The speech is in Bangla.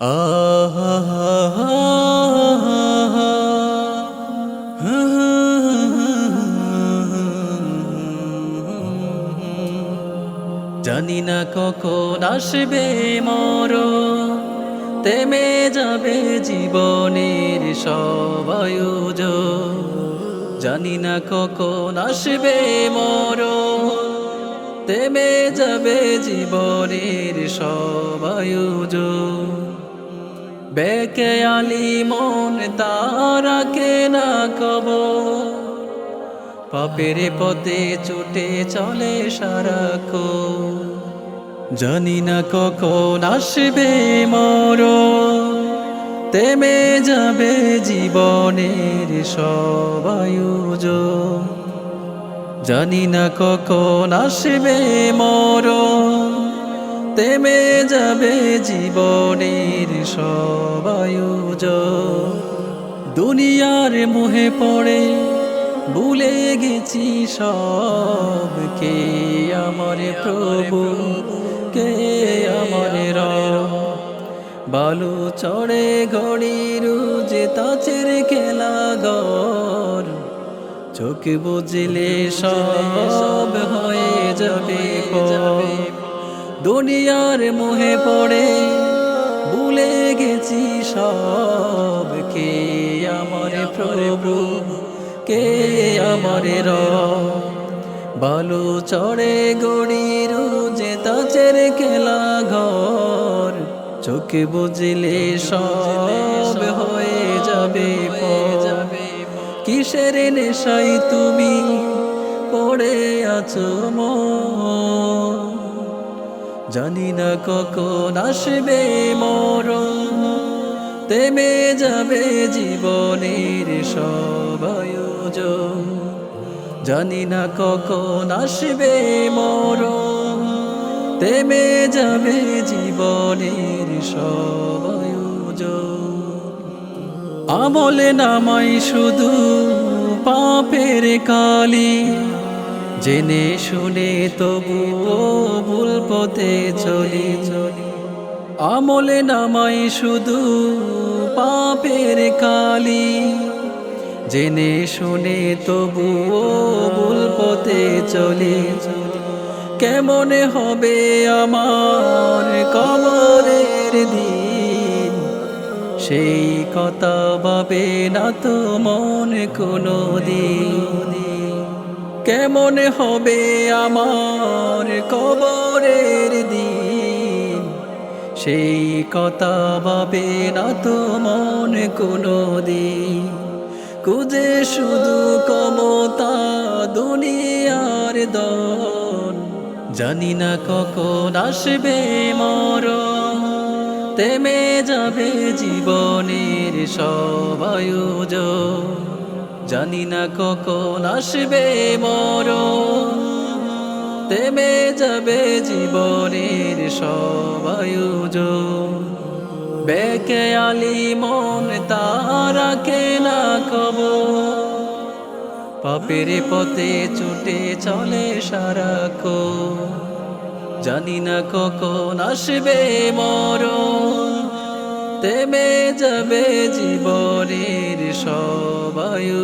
জানি না কখন আসবে মর তেমে যাবে জীবনের সব জানি না কখন আসবে মর তেমে যাবে জীবনের সব বেকে আলি মন তারাকে না কব পাপের পথে ছুটে চলে সারাকো জানি না কখন আসবে মর তেমে যাবে জীবনের সবায়ুজ জানি না কখন আসবে মর তেমে যাবে জীবনের সব আয়োজন দুনিয়ার মুহে পড়ে ভুলে গেছি সব। কে আমার প্রভু? কে আমার রব? বালু চড়ে ঘড়ি রুজে তাচের খেলা গর চোখ বুঝলে সব হয়ে যাবে পর। দুনিয়ার মোহে পড়ে, ভুলে গেছি সব। কে আমার প্রভু? কে আমার র বালু চড়ে গড়ি যে তাচের খেলা ঘর। চোখে বুঝলে সব হয়ে যাবে যাবে কিসের নেশাই তুমি পড়ে আছো মন? জানি না কখন আসবে মর তেমে যাবে জীবনের সব জানি না কখন আসবে মর তেমে যাবে জীবনের সব আমলে নামাই শুধু পাপের কালি জেনে শুনে তবু ভুল পথে চলি। চলি আমলে নামাই শুধু পাপের কালি। জেনে শুনে তবু ভুল পথে চলি। চলি কেমন হবে আমার কবরের দিন? সেই কথা ভাবে না তো মন কোনো দিন কেমন হবে আমার কবরের দিন? সেই কথা ভাবে না তো মন কোনো দিন কুজে শুধু কমতা দুনিয়ার দন। জানি না কখন আসবে মর তেমে যাবে জীবনের সব আয়োজন। জানি না কখন আসবে মর তেমে যাবে জীবনের সব আয়োজন। বেকে আলি মন তারাকে না কব পাপের পথে ছুটে চলে সারাকো জানি না কখন আসবে মর তেমে যাবে জীবনের সবায়ু